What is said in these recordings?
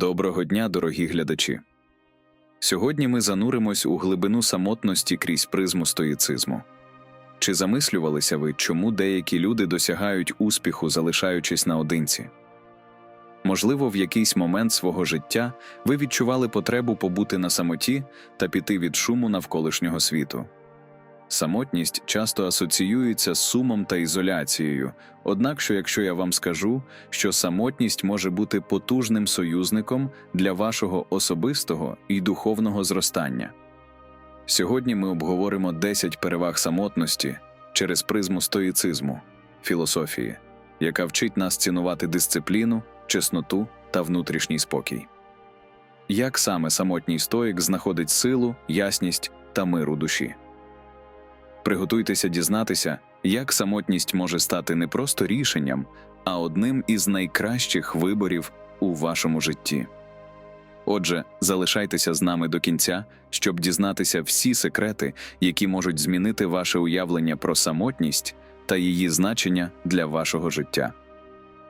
Доброго дня, дорогі глядачі. Сьогодні ми зануримось у глибину самотності крізь призму стоїцизму. Чи замислювалися ви, чому деякі люди досягають успіху, залишаючись наодинці? Можливо, в якийсь момент свого життя ви відчували потребу побути на самоті та піти від шуму навколишнього світу. Самотність часто асоціюється з сумом та ізоляцією, однак, що якщо я вам скажу, що самотність може бути потужним союзником для вашого особистого і духовного зростання. Сьогодні ми обговоримо 10 переваг самотності через призму стоїцизму, філософії, яка вчить нас цінувати дисципліну, чесноту та внутрішній спокій. Як саме самотній стоїк знаходить силу, ясність та мир у душі? Приготуйтеся дізнатися, як самотність може стати не просто рішенням, а одним із найкращих виборів у вашому житті. Отже, залишайтеся з нами до кінця, щоб дізнатися всі секрети, які можуть змінити ваше уявлення про самотність та її значення для вашого життя.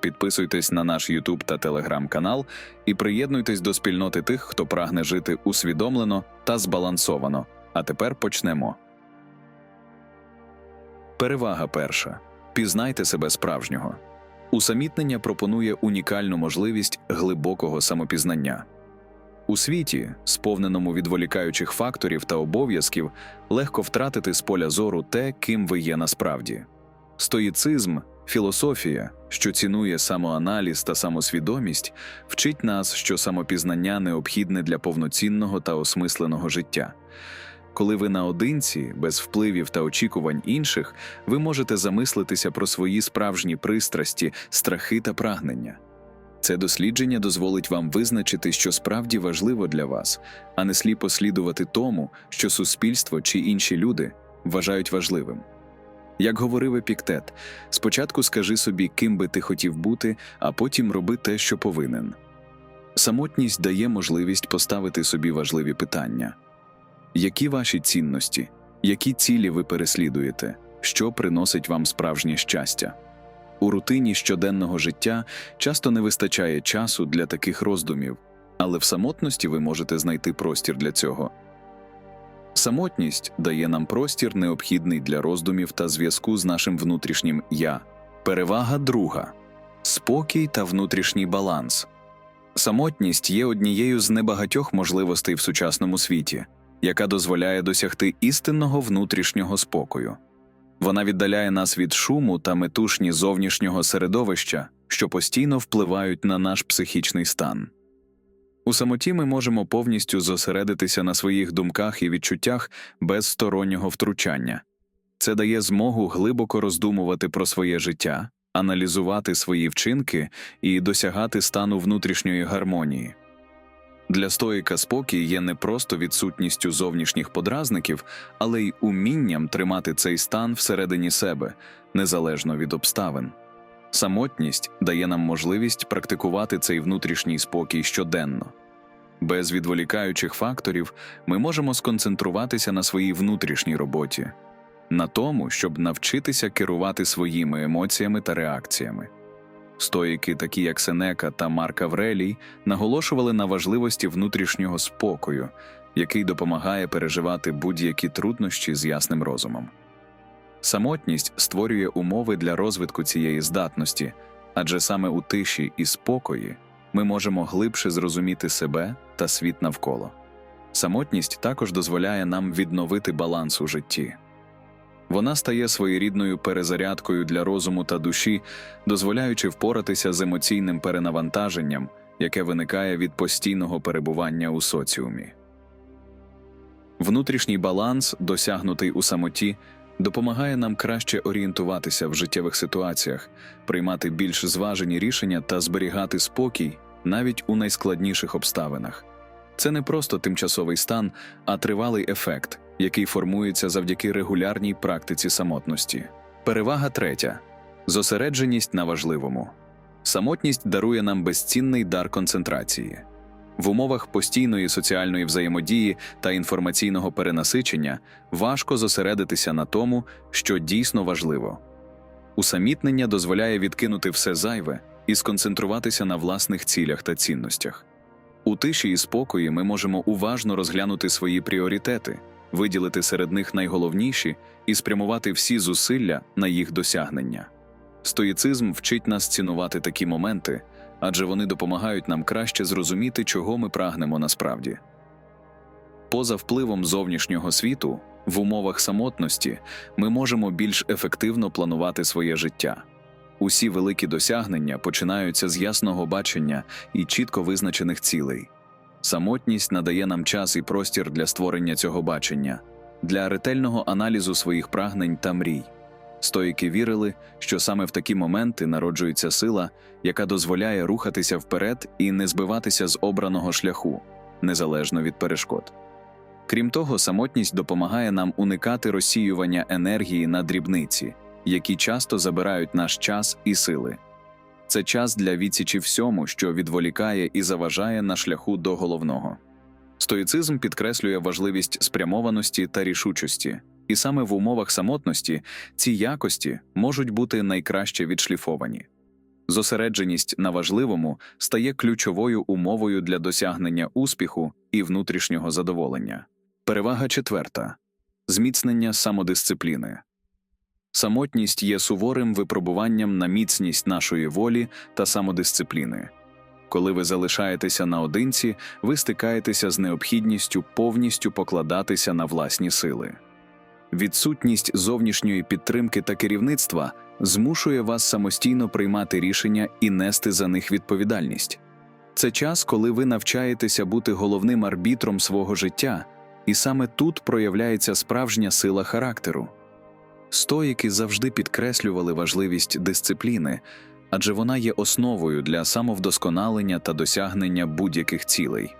Підписуйтесь на наш YouTube та Telegram канал і приєднуйтесь до спільноти тих, хто прагне жити усвідомлено та збалансовано. А тепер почнемо. Перевага перша. Пізнайте себе справжнього. Усамітнення пропонує унікальну можливість глибокого самопізнання. У світі, сповненому відволікаючих факторів та обов'язків, легко втратити з поля зору те, ким ви є насправді. Стоїцизм, філософія, що цінує самоаналіз та самосвідомість, вчить нас, що самопізнання необхідне для повноцінного та осмисленого життя. Коли ви наодинці, без впливів та очікувань інших, ви можете замислитися про свої справжні пристрасті, страхи та прагнення. Це дослідження дозволить вам визначити, що справді важливо для вас, а не сліпо слідувати тому, що суспільство чи інші люди вважають важливим. Як говорив Епіктет, спочатку скажи собі, ким би ти хотів бути, а потім роби те, що повинен. Самотність дає можливість поставити собі важливі питання. Які ваші цінності, які цілі ви переслідуєте, що приносить вам справжнє щастя? У рутині щоденного життя часто не вистачає часу для таких роздумів, але в самотності ви можете знайти простір для цього. Самотність дає нам простір, необхідний для роздумів та зв'язку з нашим внутрішнім я. Перевага друга спокій та внутрішній баланс. Самотність є однією з небагатьох можливостей в сучасному світі яка дозволяє досягти істинного внутрішнього спокою. Вона віддаляє нас від шуму та метушні зовнішнього середовища, що постійно впливають на наш психічний стан. У самоті ми можемо повністю зосередитися на своїх думках і відчуттях без стороннього втручання. Це дає змогу глибоко роздумувати про своє життя, аналізувати свої вчинки і досягати стану внутрішньої гармонії. Для стоїка спокій є не просто відсутністю зовнішніх подразників, але й умінням тримати цей стан всередині себе, незалежно від обставин. Самотність дає нам можливість практикувати цей внутрішній спокій щоденно. Без відволікаючих факторів ми можемо сконцентруватися на своїй внутрішній роботі, на тому, щоб навчитися керувати своїми емоціями та реакціями. Стоїки, такі як Сенека та Марк Аврелій, наголошували на важливості внутрішнього спокою, який допомагає переживати будь-які труднощі з ясним розумом. Самотність створює умови для розвитку цієї здатності, адже саме у тиші і спокої ми можемо глибше зрозуміти себе та світ навколо. Самотність також дозволяє нам відновити баланс у житті. Вона стає своєрідною перезарядкою для розуму та душі, дозволяючи впоратися з емоційним перенавантаженням, яке виникає від постійного перебування у соціумі. Внутрішній баланс, досягнутий у самоті, допомагає нам краще орієнтуватися в життєвих ситуаціях, приймати більш зважені рішення та зберігати спокій навіть у найскладніших обставинах. Це не просто тимчасовий стан, а тривалий ефект який формується завдяки регулярній практиці самотності. Перевага третя зосередженість на важливому. Самотність дарує нам безцінний дар концентрації. В умовах постійної соціальної взаємодії та інформаційного перенасичення важко зосередитися на тому, що дійсно важливо. Усамітнення дозволяє відкинути все зайве і сконцентруватися на власних цілях та цінностях. У тиші і спокої ми можемо уважно розглянути свої пріоритети, виділити серед них найголовніші і спрямувати всі зусилля на їх досягнення. Стоїцизм вчить нас цінувати такі моменти, адже вони допомагають нам краще зрозуміти, чого ми прагнемо насправді. Поза впливом зовнішнього світу, в умовах самотності, ми можемо більш ефективно планувати своє життя. Усі великі досягнення починаються з ясного бачення і чітко визначених цілей. Самотність надає нам час і простір для створення цього бачення, для ретельного аналізу своїх прагнень та мрій. Стоїки вірили, що саме в такі моменти народжується сила, яка дозволяє рухатися вперед і не збиватися з обраного шляху, незалежно від перешкод. Крім того, самотність допомагає нам уникати розсіювання енергії на дрібниці, які часто забирають наш час і сили. Це час для відсічі всьому, що відволікає і заважає на шляху до головного. Стоїцизм підкреслює важливість спрямованості та рішучості, і саме в умовах самотності ці якості можуть бути найкраще відшліфовані. Зосередженість на важливому стає ключовою умовою для досягнення успіху і внутрішнього задоволення. Перевага четверта зміцнення самодисципліни. Самотність є суворим випробуванням на міцність нашої волі та самодисципліни. Коли ви залишаєтеся наодинці, ви стикаєтеся з необхідністю повністю покладатися на власні сили. Відсутність зовнішньої підтримки та керівництва змушує вас самостійно приймати рішення і нести за них відповідальність. Це час, коли ви навчаєтеся бути головним арбітром свого життя, і саме тут проявляється справжня сила характеру. Стоїки завжди підкреслювали важливість дисципліни, адже вона є основою для самовдосконалення та досягнення будь-яких цілей.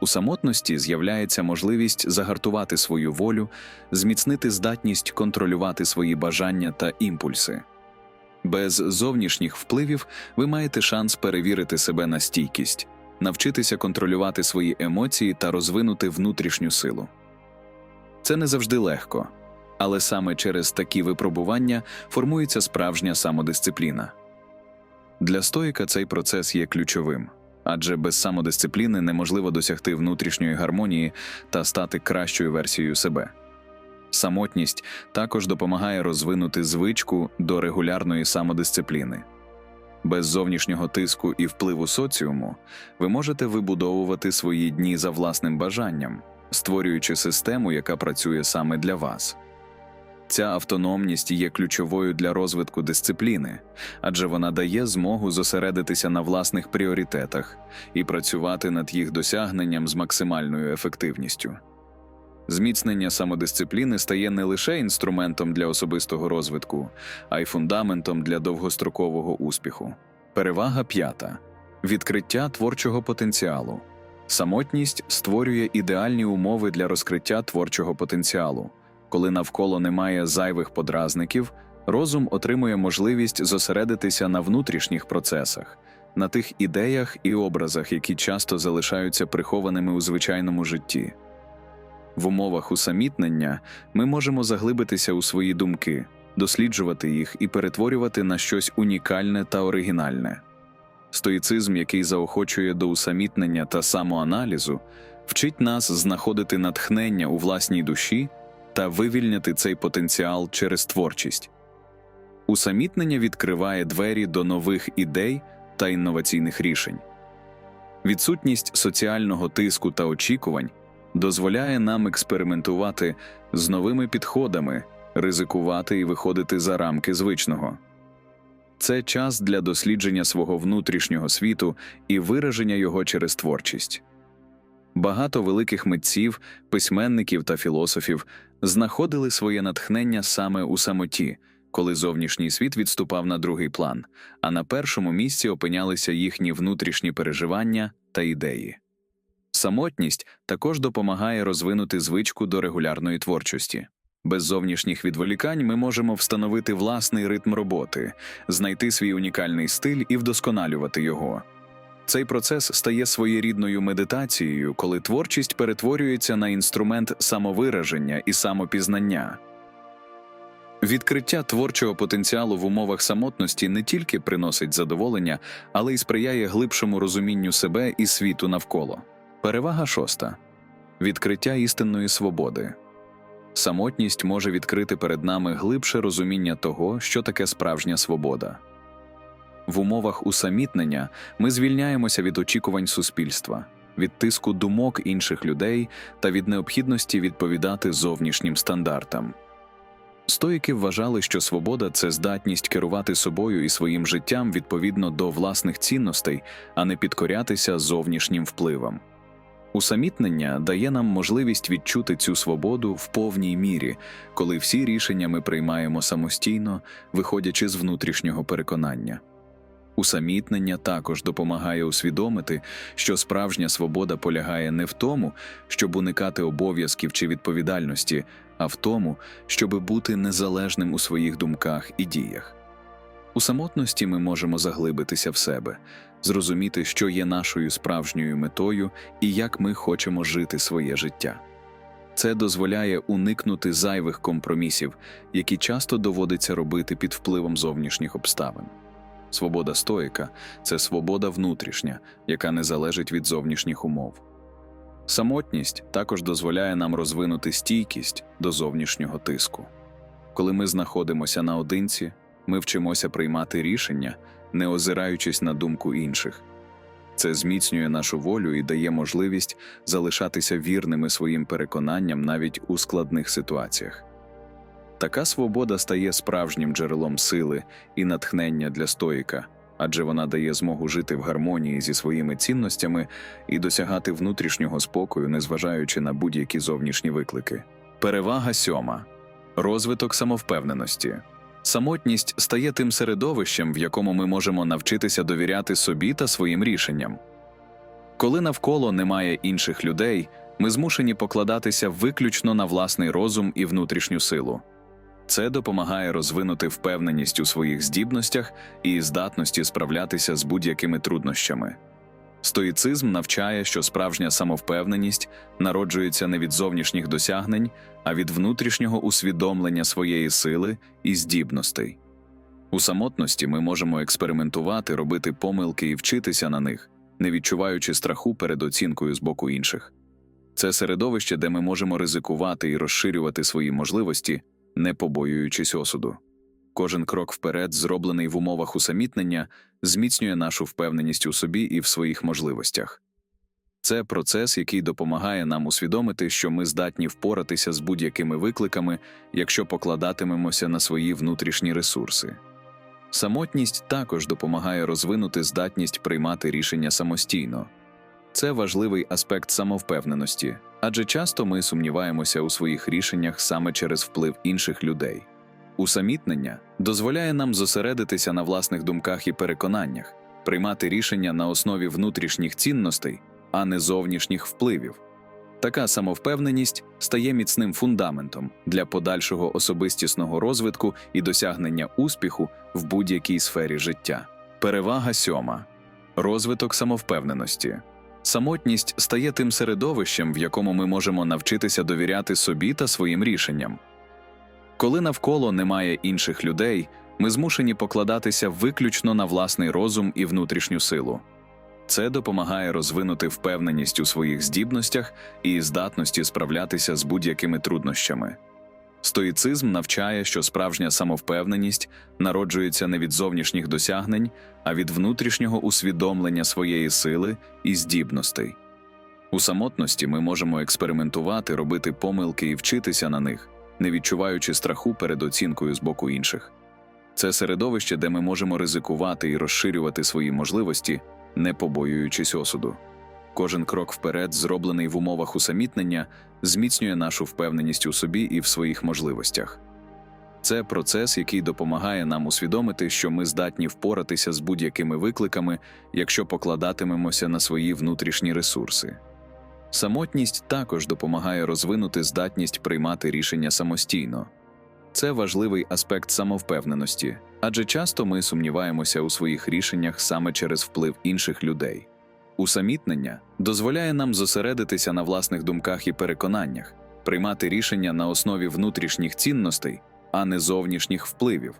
У самотності з'являється можливість загартувати свою волю, зміцнити здатність контролювати свої бажання та імпульси. Без зовнішніх впливів ви маєте шанс перевірити себе на стійкість, навчитися контролювати свої емоції та розвинути внутрішню силу. Це не завжди легко, але саме через такі випробування формується справжня самодисципліна. Для стоїка цей процес є ключовим, адже без самодисципліни неможливо досягти внутрішньої гармонії та стати кращою версією себе. Самотність також допомагає розвинути звичку до регулярної самодисципліни. Без зовнішнього тиску і впливу соціуму ви можете вибудовувати свої дні за власним бажанням, створюючи систему, яка працює саме для вас. Ця автономність є ключовою для розвитку дисципліни, адже вона дає змогу зосередитися на власних пріоритетах і працювати над їх досягненням з максимальною ефективністю. Зміцнення самодисципліни стає не лише інструментом для особистого розвитку, а й фундаментом для довгострокового успіху. Перевага п'ята відкриття творчого потенціалу. Самотність створює ідеальні умови для розкриття творчого потенціалу. Коли навколо немає зайвих подразників, розум отримує можливість зосередитися на внутрішніх процесах, на тих ідеях і образах, які часто залишаються прихованими у звичайному житті. В умовах усамітнення ми можемо заглибитися у свої думки, досліджувати їх і перетворювати на щось унікальне та оригінальне. Стоїцизм, який заохочує до усамітнення та самоаналізу, вчить нас знаходити натхнення у власній душі та вивільняти цей потенціал через творчість. Усамітнення відкриває двері до нових ідей та інноваційних рішень. Відсутність соціального тиску та очікувань дозволяє нам експериментувати з новими підходами, ризикувати і виходити за рамки звичного. Це час для дослідження свого внутрішнього світу і вираження його через творчість. Багато великих митців, письменників та філософів знаходили своє натхнення саме у самоті, коли зовнішній світ відступав на другий план, а на першому місці опинялися їхні внутрішні переживання та ідеї. Самотність також допомагає розвинути звичку до регулярної творчості. Без зовнішніх відволікань ми можемо встановити власний ритм роботи, знайти свій унікальний стиль і вдосконалювати його. Цей процес стає своєрідною медитацією, коли творчість перетворюється на інструмент самовираження і самопізнання. Відкриття творчого потенціалу в умовах самотності не тільки приносить задоволення, але й сприяє глибшому розумінню себе і світу навколо. Перевага шоста відкриття істинної свободи. Самотність може відкрити перед нами глибше розуміння того, що таке справжня свобода. В умовах усамітнення ми звільняємося від очікувань суспільства, від тиску думок інших людей та від необхідності відповідати зовнішнім стандартам. Стоїки вважали, що свобода це здатність керувати собою і своїм життям відповідно до власних цінностей, а не підкорятися зовнішнім впливам. Усамітнення дає нам можливість відчути цю свободу в повній мірі, коли всі рішення ми приймаємо самостійно, виходячи з внутрішнього переконання. Усамітнення також допомагає усвідомити, що справжня свобода полягає не в тому, щоб уникати обов'язків чи відповідальності, а в тому, щоби бути незалежним у своїх думках і діях. У самотності ми можемо заглибитися в себе, зрозуміти, що є нашою справжньою метою і як ми хочемо жити своє життя. Це дозволяє уникнути зайвих компромісів, які часто доводиться робити під впливом зовнішніх обставин. Свобода стоїка це свобода внутрішня, яка не залежить від зовнішніх умов. Самотність також дозволяє нам розвинути стійкість до зовнішнього тиску. Коли ми знаходимося наодинці, ми вчимося приймати рішення, не озираючись на думку інших. Це зміцнює нашу волю і дає можливість залишатися вірними своїм переконанням навіть у складних ситуаціях. Така свобода стає справжнім джерелом сили і натхнення для стоїка, адже вона дає змогу жити в гармонії зі своїми цінностями і досягати внутрішнього спокою, незважаючи на будь-які зовнішні виклики. Перевага сьома розвиток самовпевненості. Самотність стає тим середовищем, в якому ми можемо навчитися довіряти собі та своїм рішенням. Коли навколо немає інших людей, ми змушені покладатися виключно на власний розум і внутрішню силу. Це допомагає розвинути впевненість у своїх здібностях і здатності справлятися з будь-якими труднощами. Стоїцизм навчає, що справжня самовпевненість народжується не від зовнішніх досягнень, а від внутрішнього усвідомлення своєї сили і здібностей. У самотності ми можемо експериментувати, робити помилки і вчитися на них, не відчуваючи страху перед оцінкою з боку інших. Це середовище, де ми можемо ризикувати і розширювати свої можливості, не побоюючись осуду. Кожен крок вперед, зроблений в умовах усамітнення, зміцнює нашу впевненість у собі і в своїх можливостях. Це процес, який допомагає нам усвідомити, що ми здатні впоратися з будь-якими викликами, якщо покладатимемося на свої внутрішні ресурси. Самотність також допомагає розвинути здатність приймати рішення самостійно. Це важливий аспект самовпевненості, адже часто ми сумніваємося у своїх рішеннях саме через вплив інших людей. Усамітнення дозволяє нам зосередитися на власних думках і переконаннях, приймати рішення на основі внутрішніх цінностей, а не зовнішніх впливів. Така самовпевненість стає міцним фундаментом для подальшого особистісного розвитку і досягнення успіху в будь-якій сфері життя. Перевага сьома розвиток самовпевненості. Самотність стає тим середовищем, в якому ми можемо навчитися довіряти собі та своїм рішенням. Коли навколо немає інших людей, ми змушені покладатися виключно на власний розум і внутрішню силу. Це допомагає розвинути впевненість у своїх здібностях і здатності справлятися з будь-якими труднощами. Стоїцизм навчає, що справжня самовпевненість народжується не від зовнішніх досягнень, а від внутрішнього усвідомлення своєї сили і здібностей. У самотності ми можемо експериментувати, робити помилки і вчитися на них, не відчуваючи страху перед оцінкою з боку інших. Це середовище, де ми можемо ризикувати і розширювати свої можливості, не побоюючись осуду. Кожен крок вперед, зроблений в умовах усамітнення, зміцнює нашу впевненість у собі і в своїх можливостях. Це процес, який допомагає нам усвідомити, що ми здатні впоратися з будь-якими викликами, якщо покладатимемося на свої внутрішні ресурси. Самотність також допомагає розвинути здатність приймати рішення самостійно. Це важливий аспект самовпевненості, адже часто ми сумніваємося у своїх рішеннях саме через вплив інших людей. Усамітнення дозволяє нам зосередитися на власних думках і переконаннях, приймати рішення на основі внутрішніх цінностей, а не зовнішніх впливів.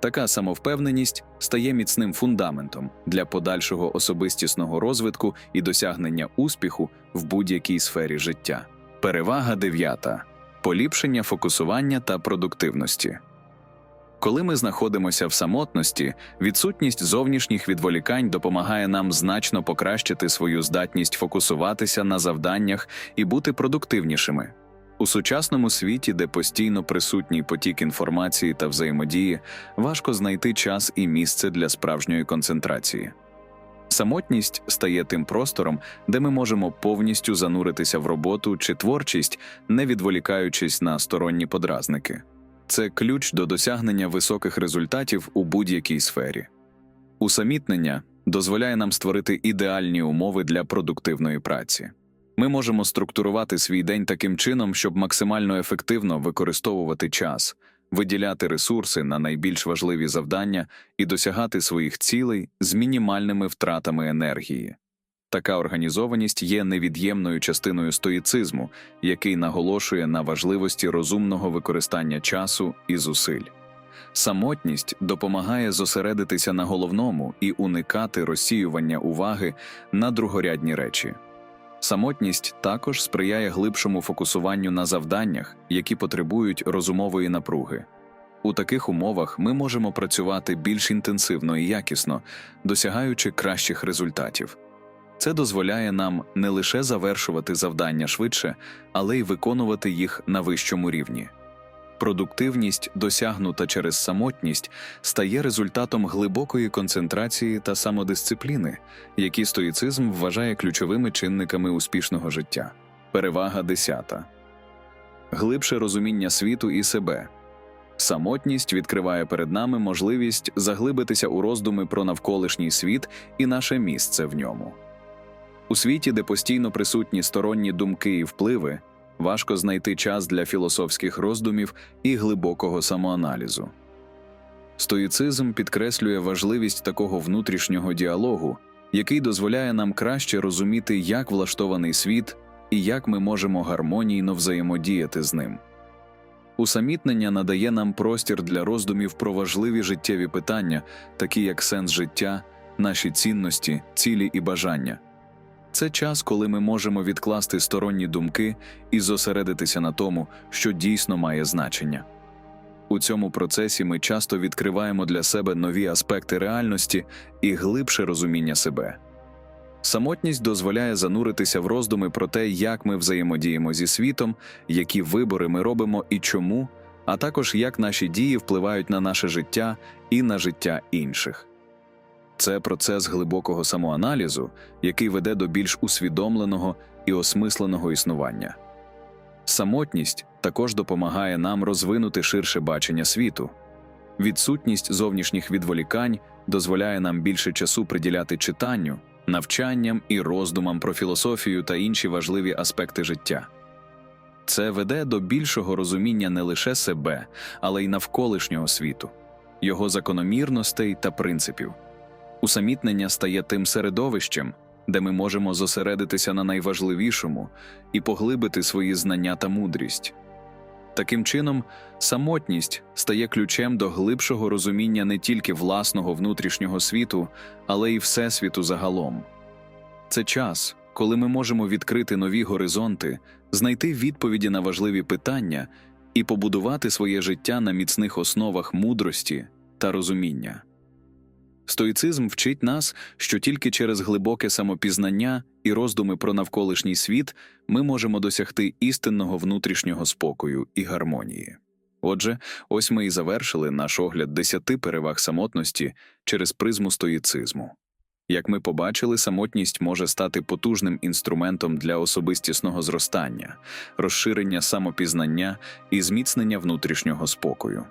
Така самовпевненість стає міцним фундаментом для подальшого особистісного розвитку і досягнення успіху в будь-якій сфері життя. Перевага дев'ята поліпшення фокусування та продуктивності. Коли ми знаходимося в самотності, відсутність зовнішніх відволікань допомагає нам значно покращити свою здатність фокусуватися на завданнях і бути продуктивнішими. У сучасному світі, де постійно присутній потік інформації та взаємодії, важко знайти час і місце для справжньої концентрації. Самотність стає тим простором, де ми можемо повністю зануритися в роботу чи творчість, не відволікаючись на сторонні подразники. Це ключ до досягнення високих результатів у будь-якій сфері. Усамітнення дозволяє нам створити ідеальні умови для продуктивної праці. Ми можемо структурувати свій день таким чином, щоб максимально ефективно використовувати час, виділяти ресурси на найбільш важливі завдання і досягати своїх цілей з мінімальними втратами енергії. Така організованість є невід'ємною частиною стоїцизму, який наголошує на важливості розумного використання часу і зусиль. Самотність допомагає зосередитися на головному і уникати розсіювання уваги на другорядні речі. Самотність також сприяє глибшому фокусуванню на завданнях, які потребують розумової напруги. У таких умовах ми можемо працювати більш інтенсивно і якісно, досягаючи кращих результатів. Це дозволяє нам не лише завершувати завдання швидше, але й виконувати їх на вищому рівні. Продуктивність, досягнута через самотність, стає результатом глибокої концентрації та самодисципліни, які стоїцизм вважає ключовими чинниками успішного життя. Перевага десята глибше розуміння світу і себе. Самотність відкриває перед нами можливість заглибитися у роздуми про навколишній світ і наше місце в ньому. У світі, де постійно присутні сторонні думки і впливи, важко знайти час для філософських роздумів і глибокого самоаналізу. Стоїцизм підкреслює важливість такого внутрішнього діалогу, який дозволяє нам краще розуміти, як влаштований світ і як ми можемо гармонійно взаємодіяти з ним. Усамітнення надає нам простір для роздумів про важливі життєві питання, такі як сенс життя, наші цінності, цілі і бажання. Це час, коли ми можемо відкласти сторонні думки і зосередитися на тому, що дійсно має значення. У цьому процесі ми часто відкриваємо для себе нові аспекти реальності і глибше розуміння себе. Самотність дозволяє зануритися в роздуми про те, як ми взаємодіємо зі світом, які вибори ми робимо і чому, а також як наші дії впливають на наше життя і на життя інших. Це процес глибокого самоаналізу, який веде до більш усвідомленого і осмисленого існування. Самотність також допомагає нам розвинути ширше бачення світу. Відсутність зовнішніх відволікань дозволяє нам більше часу приділяти читанню, навчанням і роздумам про філософію та інші важливі аспекти життя. Це веде до більшого розуміння не лише себе, але й навколишнього світу, його закономірностей та принципів. Усамітнення стає тим середовищем, де ми можемо зосередитися на найважливішому і поглибити свої знання та мудрість. Таким чином, самотність стає ключем до глибшого розуміння не тільки власного внутрішнього світу, але й всесвіту загалом. Це час, коли ми можемо відкрити нові горизонти, знайти відповіді на важливі питання і побудувати своє життя на міцних основах мудрості та розуміння. Стоїцизм вчить нас, що тільки через глибоке самопізнання і роздуми про навколишній світ ми можемо досягти істинного внутрішнього спокою і гармонії. Отже, ось ми і завершили наш огляд десяти переваг самотності через призму стоїцизму. Як ми побачили, самотність може стати потужним інструментом для особистісного зростання, розширення самопізнання і зміцнення внутрішнього спокою.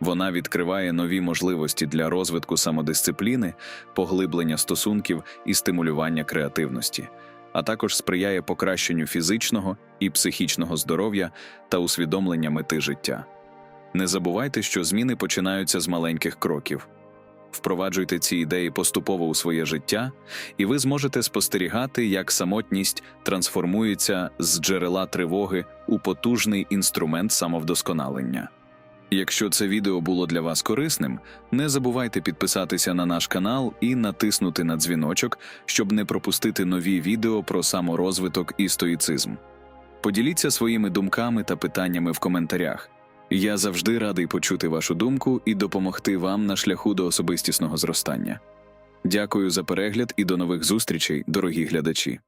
Вона відкриває нові можливості для розвитку самодисципліни, поглиблення стосунків і стимулювання креативності, а також сприяє покращенню фізичного і психічного здоров'я та усвідомлення мети життя. Не забувайте, що зміни починаються з маленьких кроків. Впроваджуйте ці ідеї поступово у своє життя, і ви зможете спостерігати, як самотність трансформується з джерела тривоги у потужний інструмент самовдосконалення. Якщо це відео було для вас корисним, не забувайте підписатися на наш канал і натиснути на дзвіночок, щоб не пропустити нові відео про саморозвиток і стоїцизм. Поділіться своїми думками та питаннями в коментарях. Я завжди радий почути вашу думку і допомогти вам на шляху до особистісного зростання. Дякую за перегляд і до нових зустрічей, дорогі глядачі.